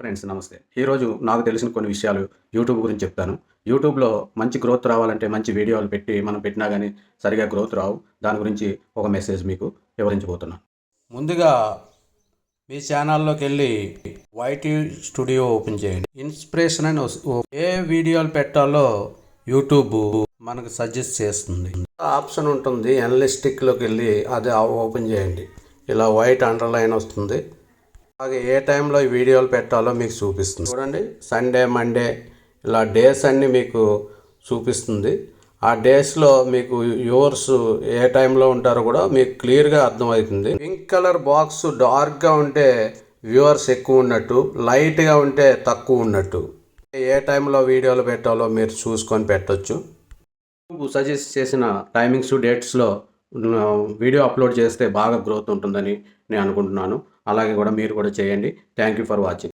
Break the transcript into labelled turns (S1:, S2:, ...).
S1: Friends నమస్తే. ఈరోజు నాకు తెలిసిన కొన్ని విషయాలు యూట్యూబ్ గురించి చెప్తాను. యూట్యూబ్లో మంచి గ్రోత్ రావాలంటే మంచి వీడియోలు పెట్టి మనం పెట్టినా కానీ సరిగా గ్రోత్ రావు. దాని గురించి ఒక మెసేజ్ మీకు వివరించబోతున్నాను.
S2: ముందుగా మీ ఛానల్లోకి వెళ్ళి వైటీ స్టూడియో ఓపెన్ చేయండి. ఇన్స్పిరేషన్ అని ఏ వీడియోలు పెట్టాలో యూట్యూబ్ మనకు సజెస్ట్ చేస్తుంది. ఆప్షన్ ఉంటుంది. ఎనలిస్టిక్లోకి వెళ్ళి అది ఓపెన్ చేయండి. ఇలా వైట్ అండర్లైన్ వస్తుంది. అలాగే ఏ టైంలో ఈ వీడియోలు పెట్టాలో మీకు చూపిస్తుంది. చూడండి సండే మండే ఇలా డేస్ అన్నీ మీకు చూపిస్తుంది. ఆ డేస్లో మీకు యువర్స్ ఏ టైంలో ఉంటారో కూడా మీకు క్లియర్గా అర్థమవుతుంది. పింక్ కలర్ బాక్స్ డార్క్గా ఉంటే వ్యూవర్స్ ఎక్కువ ఉన్నట్టు లైట్గా ఉంటే తక్కువ ఉన్నట్టు. ఏ టైంలో వీడియోలు పెట్టాలో మీరు చూసుకొని
S1: పెట్టవచ్చు సజెస్ట్ చేసిన టైమింగ్స్ డేట్స్లో వీడియో అప్లోడ్ చేస్తే బాగా గ్రోత్ ఉంటుందని నేను అనుకుంటున్నాను. అలాగే కూడా మీరు కూడా చేయండి. Thank you for watching